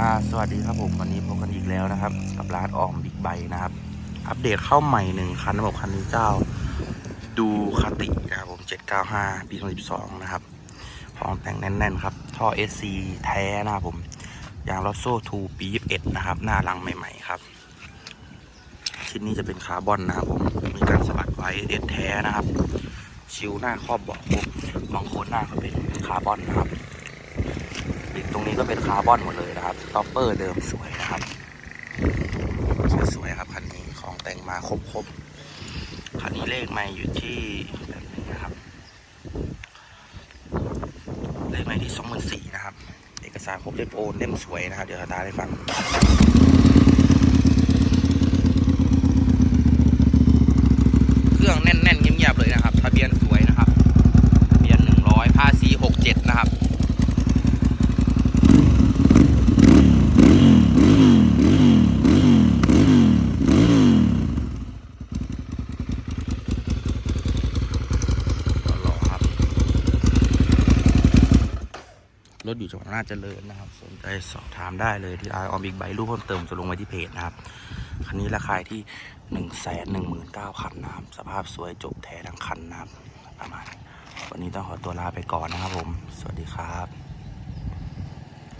อ่าสวัสดีครับผมวันนี้พบกันอีกแล้วนะครับ กับร้านออมบิ๊กไบนะครับ อัปเดตเข้าใหม่หนึ่งคันนะผมคันนี้เจ้าดูคาตินะครับผม795ปี2012นะครับของแต่งแน่นๆครับ ท่อ SC แท้นะครับผมยางลอโซ่2ปี21นะครับ หน้ารังใหม่ ๆ ครับชิ้นนี้จะเป็นคาร์บอนนะครับผมมีการสะบัดไว้เอสแท้นะครับ ชิวหน้าครอบเบาะครบบางโคนหน้าก็เป็นคาร์บอนนะครับ ตรงนี้ก็เป็นคาร์บอนหมดเลยนะครับสต็อปเปอร์เดิมสวยนะครับ สวยๆครับคันนี้ของแต่งมาครบๆคันนี้เลขไม่อยู่ที่แบบนี้นะครับ เลขไม่ที่สองหมื่นสี่นะครับ เอกสารครบเรียบโอนเล่มสวยนะครับ เดี๋ยวตาได้ฟัง เครื่องแน่นๆเงียบๆเลยนะครับ ทะเบียนสวยนะครับ ทะเบียนหนึ่งร้อยภาษีหกเจ็ดนะครับ ก็รอครับ รถอยู่จังหวัดน่าจเจริญนะครับ สนใจสอบถามได้เลยที่ไอออมบิ๊กไบรูปเพิ่มเติมจะลงไว้ที่เพจนะครับ คันนี้ราคาที่หนึ่งแสนหนึ่งหมื่นเก้าพันนะครับ สภาพสวยจบแท้ทั้งคันนะครับ ประมาณ วันนี้ต้องขอตัวลาไปก่อนนะครับผม สวัสดีครับ